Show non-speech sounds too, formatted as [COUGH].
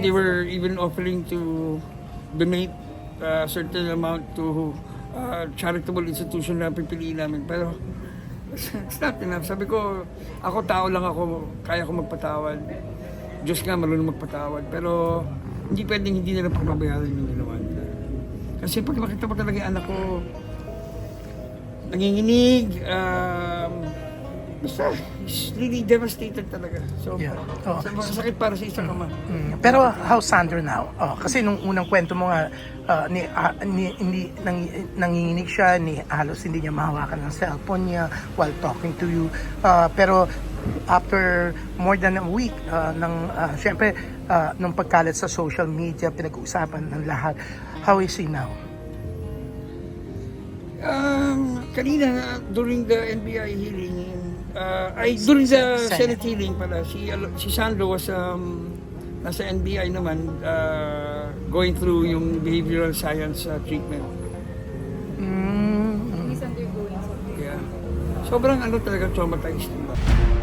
They were even offering to donate a certain amount to uh, charitable institution na pipiliin namin. Pero [LAUGHS] it's not enough. Sabi ko, ako tao lang ako, kaya ko magpatawad. Diyos nga marunong magpatawad. Pero hindi pwedeng hindi nila pagbabayaran yung ginawa nila. Kasi pag makita mo talaga yung anak ko, nanginginig, um, basta, it's really devastated talaga. So, Yeah. Oh. sa- sakit para sa isang ama. Mm, Pero how Sandro now? Oh, kasi nung unang kwento mo nga, ah, ni, ah, ni, hindi, nang, nanginginig siya, ni, halos hindi niya mahawakan ng cellphone niya while talking to you. Ah, pero after more than a week, uh, ng, ah, syempre, ah, nung pagkalat sa social media, pinag-uusapan ng lahat, how is he now? Um, kanina, during the NBI hearing, uh, ay, during the Senate. Senate hearing pala, si, si Sandro was um, nasa NBI naman, uh, going through yung behavioral science uh, treatment. Mm, He's undergoing something. Kaya, sobrang ano talaga traumatized. diba?